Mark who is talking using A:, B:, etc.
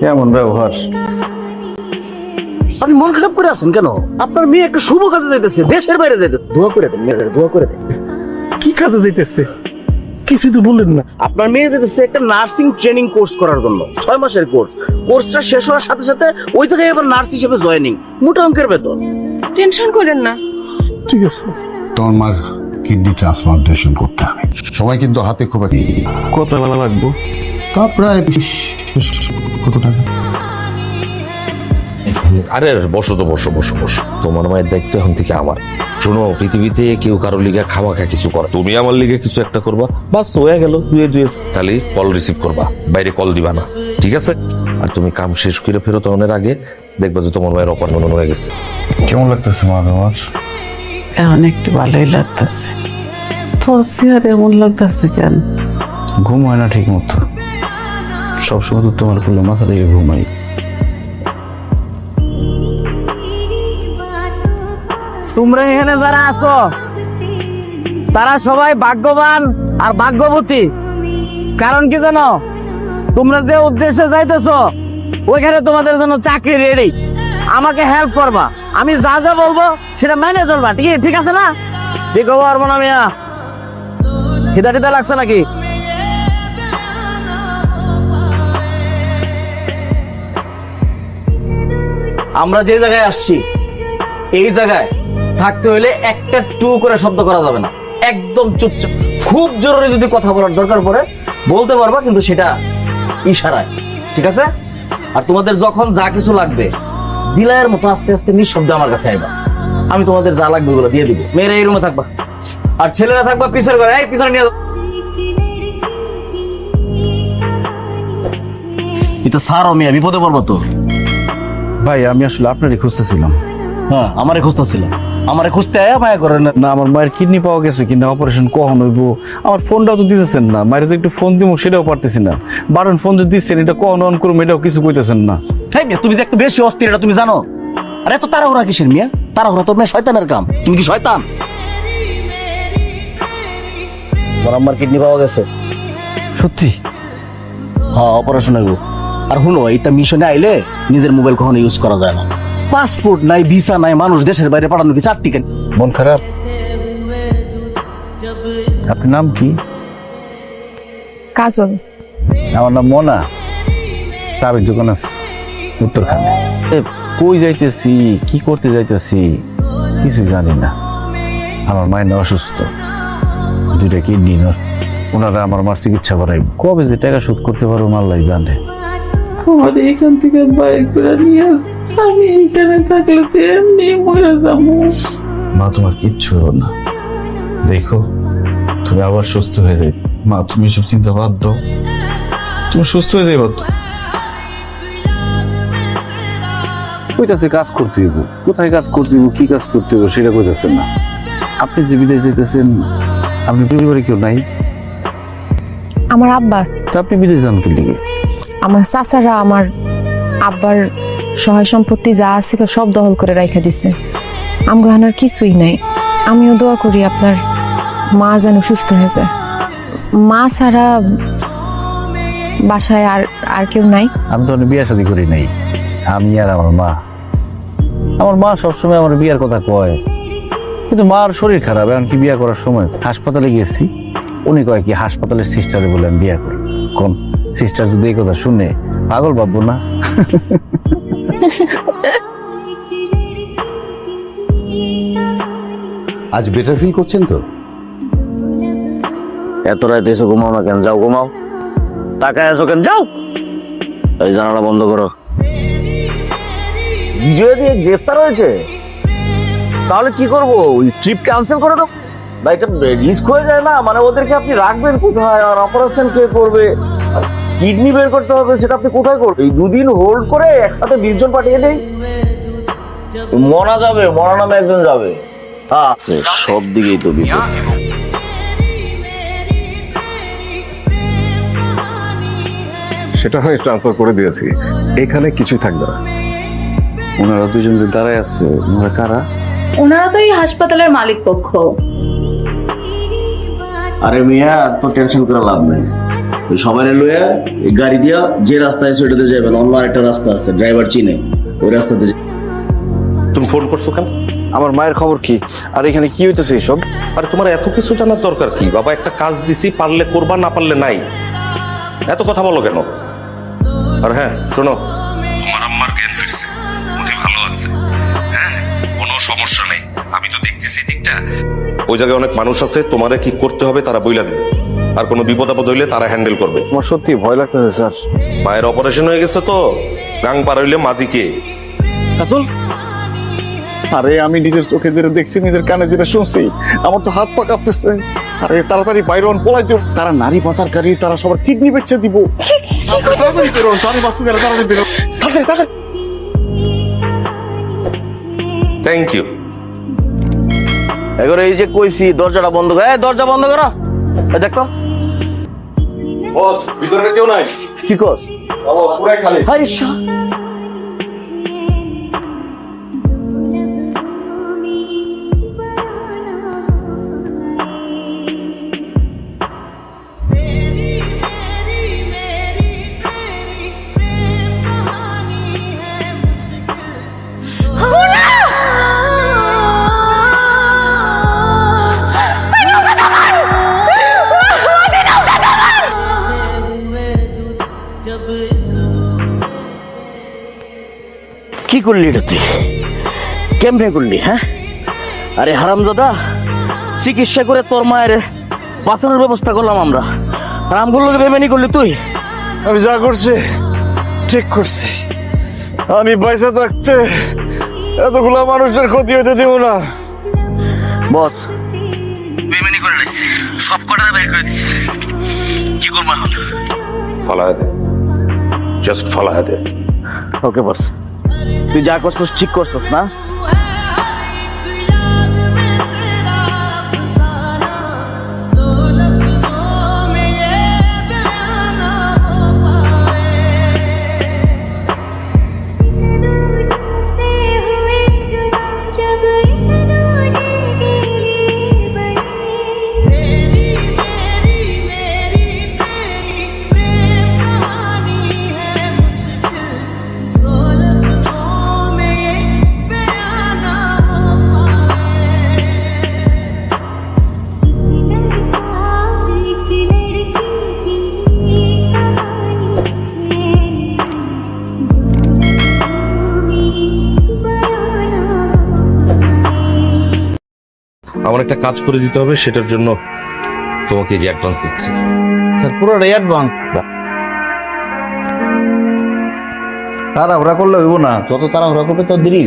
A: এমন ব্যবহার?
B: আপনি মন খারাপ করে আছেন কেন? আপনার মেয়ে একটা শুভ কাজে যাইতেছে দেশের বাইরে যাইতেছে। দোয়া করে দেন মেয়েটাকে, দোয়া করে দেন।
A: কি কাজে যাইতেছে? কিছু তো বললেন না।
B: আপনার মেয়ে যেতেছে একটা নার্সিং ট্রেনিং কোর্স করার জন্য ছয় মাসের কোর্স। কোর্সটা শেষ হওয়ার সাথে সাথে ওই জায়গায় আবার নার্স হিসেবে জয়েনিং মোটা অঙ্কের বেতন।
C: টেনশন করেন না।
A: ঠিক আছে।
D: তোমার মার কিডনি ট্রান্সপ্লান্টেশন করতে হবে। সবাই কিন্তু হাতে খুব
A: কত বেলা লাগবো?
D: তা প্রায় বিশ- টাকা।
E: আরে বসো তো বসো বসো বসো। তোমার মায়ের দায়িত্ব এখন থেকে আমার। শোনো পৃথিবীতে কেউ কারোর লিগে খাওয়া খা কিছু করে তুমি আমার লিগে কিছু একটা করবা। বাস হয়ে গেল দুয়ে দুয়ে খালি কল রিসিভ করবা বাইরে কল দিবা না। ঠিক আছে? আর তুমি কাম শেষ করে ফেরত অনের আগে দেখবা যে তোমার মায়ের অপার মনন হয়ে গেছে।
A: কেমন লাগতেছে মা তোমার?
F: এখন একটু ভালোই লাগতেছে। তোর চেয়ার এমন লাগতেছে কেন?
A: ঘুম হয় না ঠিক মতো সবসময় তো তোমার করলে মাথা থেকে ঘুমাই।
B: তোমরা এখানে যারা আছো, তারা সবাই ভাগ্যবান আর ভাগ্যবতী। কারণ কি জানো? তোমরা যে উদ্দেশ্যে যাইতেছো, ওইখানে তোমাদের জন্য চাকরি রেডি আমাকে হেল্প করবা। আমি যা যা বলব, সেটা মেনে চলবা। ঠিক ঠিক আছে না? ঠিক হব আর মনে মিয়া। টিদা লাগছে নাকি? আমরা যে জায়গায় আসছি, এই জায়গায় থাকতে হলে একটা টু করে শব্দ করা যাবে না। একদম চুপচাপ। খুব জরুরি যদি কথা বলার দরকার পড়ে, বলতে পারবা কিন্তু সেটা ইশারায়। ঠিক আছে? আর তোমাদের যখন যা কিছু লাগবে, বিলায়ের মতো আস্তে আস্তে নিঃশব্দে আমার কাছে আইবা। আমি তোমাদের যা লাগবে ওগুলো দিয়ে দিব। মেয়েরা এই রুমে থাকবা। আর ছেলেরা থাকবা পিছের ঘরে। এই, পিছনে নিয়ে এটা সারো মিয়া, বিপদে পড়ব তো।
A: ভাই আমি আসলে আপনারই খুঁজতেছিলাম।
B: হ্যাঁ আমারে খুঁজতেছিল আমারে খুঁজতে আয়া মায়া করেন না।
A: না আমার মায়ের কিডনি পাওয়া গেছে কিনা অপারেশন কখন হইব? আমার ফোনটাও তো দিতেছেন না। মায়ের যে একটু ফোন দিব সেটাও পারতেছি না। বারণ ফোন যে দিচ্ছেন এটা কখন অন করুম এটাও কিছু কইতেছেন না।
B: হ্যাঁ মিয়া তুমি যে একটু বেশি অস্থির এটা তুমি জানো? আরে এত তাড়াহুড়া কিসের মিয়া? তাড়াহুড়া তোর মেয়ে শয়তানের কাম। তুমি কি শয়তান? আম্মার কিডনি পাওয়া গেছে।
A: সত্যি?
B: হ্যাঁ অপারেশন হইব। আর হলো এইটা মিশনে আইলে নিজের মোবাইল কখনো ইউজ করা যায় না। পাসপোর্ট নাই ভিসা নাই মানুষ দেশের বাইরে পাঠানো কি চার টিকেট
A: মন খারাপ? আপনার নাম কি?
C: কাজল।
A: আমার নাম মনা। চাবির দোকান আছে উত্তরখানে। এ, কই যাইতেছি? কি করতে যাইতেছি? কিছু জানি না। আমার মায়ের না অসুস্থ। দুইটা কিডনি ওনারা আমার মার চিকিৎসা করাই কবে যে টাকা শোধ করতে পারব আল্লাহ জানে।
F: আমার এখান থেকে বাইর করে নিয়ে আস। আমি এখানে থাকলে তো এমনি মরে যাব।
G: মা তোমার কিচ্ছু হলো না। দেখো তুমি আবার সুস্থ হয়ে যাবে। মা তুমি এসব চিন্তা বাদ দাও। তুমি সুস্থ হয়ে যাবে তো
A: কইতাছে কাজ করতে হইব। কোথায় কাজ করতে হইব কি কাজ করতে হইব সেটা কইতাছেন না। আপনি যে বিদেশ যেতেছেন আপনি পরিবারে কেউ নাই?
C: আমার আব্বা
A: তা আপনি বিদেশ যান কি লিগে
C: আমার চাচারা, আমার আব্বার সহায় সম্পত্তি যা ছিল সব দখল করে রাখা দিছে। আমগো আর কিছুই নাই। আমিও দোয়া করি আপনার মা যেন সুস্থ হয়ে যায়। মা ছাড়া বাসায় আর আর কেউ নাই।
A: আমি তো বিয়ে শাদী করি নাই। আমি আর আমার মা। আমার মা সবসময় আমার বিয়ার কথা কয়। কিন্তু মার শরীর খারাপ এখন কি বিয়ে করার সময় হাসপাতালে গেছি। উনি কয় কি, হাসপাতালের সিস্টারে বলে আমি বিয়ে করি। কোন? সিস্টার যদি এই কথা শুনে পাগল ভাববো না?
D: আজ বেটার ফিল করছেন তো?
B: এত রাতে এসে ঘুমাও না কেন? যাও ঘুমাও। তাকায় আছো কেন? যাও। এই জানালা বন্ধ করো। বিজয় দিয়ে গ্রেফতার হয়েছে? তাহলে কি করব? ওই ট্রিপ ক্যান্সেল করে দাও। বা এটা রিস্ক হয়ে যায় না? মানে ওদেরকে আপনি রাখবেন কোথায়? আর অপারেশন কে করবে? কিডনি বের করতে হবে সেটা আপনি কোথায় করবেন? এই দুদিন হোল্ড করে একসাথে বিশ জন পাঠিয়ে দেই। মনা যাবে মনা নামে একজন যাবে। আছে সব দিকেই তো বিপদ।
H: সেটা আমি ট্রান্সফার করে দিয়েছি। এখানে কিছুই থাকবে না।
A: ওনারা দুজন যে দাঁড়ায় আছে ওনারা কারা?
I: ওনারা তো এই হাসপাতালের মালিক পক্ষ।
B: আরে মিয়া তো টেনশন করে লাভ নেই। সবাই লইয়া গাড়ি দিয়া যে রাস্তা আছে ওইটাতে যাবেন অন্য একটা রাস্তা আছে ড্রাইভার চিনে ওই রাস্তাতে
E: তুমি ফোন করছ কেন?
G: আমার মায়ের খবর কি? আর এখানে কি হইতেছে এসব?
E: আর তোমার এত কিছু জানার দরকার কি? বাবা একটা কাজ দিছি পারলে করবা না পারলে নাই। এত কথা বলো কেন? আর হ্যাঁ শোনো। তোমার আম্মার জ্ঞান ফিরছে। উনি ভালো আছে। হ্যাঁ কোনো সমস্যা নেই। আমি তো দেখতেছি দিকটা। ওই জায়গায় অনেক মানুষ আছে তোমারে কি করতে হবে তারা বইলা দেবে। আর কোনো বিপদ আপদ হইলে তারা হ্যান্ডেল করবে।
G: আমার সত্যি ভয় লাগতেছে স্যার।
E: মায়ের অপারেশন হয়ে গেছে তো? গাং পার হইলে মাঝি কে?
G: কাজল? আরে আমি নিজের চোখে যেটা দেখছি নিজের কানে যেটা শুনছি আমার তো হাত পা কাঁপতেছে। আরে তাড়াতাড়ি বাইরে অন পলাই দিও তারা নারী পাচারকারী তারা সবার কিডনি বেচে দিব। তাড়াতাড়ি বেরো, আমি বাঁচতে চাই তাড়াতাড়ি বেরো। তাড়াতাড়ি, তাড়াতাড়ি।
E: থ্যাংক ইউ
B: এবারে এই যে কইছি দরজাটা বন্ধ করে। এই দরজা বন্ধ করো। দেখতো।
H: বস ভিতরে কেউ নাই।
B: কি কস?
H: বাবা পুরাই খালি।
B: করলি এটা তুই? কেমনে করলি হ্যাঁ? আরে হারামজাদা চিকিৎসা করে তোর মায়ের বাঁচানোর ব্যবস্থা করলাম আমরা। আর আমগুলোকে বেমেনি করলি তুই?
G: আমি যা করছি ঠিক করছি। আমি পয়সা থাকতে এতগুলা মানুষের ক্ষতি হতে দিব না।
B: বস। বেমেনি করে লাইছে সব কটা বের করে দিছে। কি করব এখন?
E: ফালায় দে। জাস্ট ফালায় দে।
B: ওকে বস। তুই যা করছিস ঠিক করছিস না?
E: আমার একটা কাজ করে দিতে হবে সেটার জন্য তোমাকে যে অ্যাডভান্স দিচ্ছি।
G: স্যার পুরো অ্যাডভান্স
A: তাড়াহুড়া করলে হইব না। যত তাড়াহুড়া করবে তত দেরি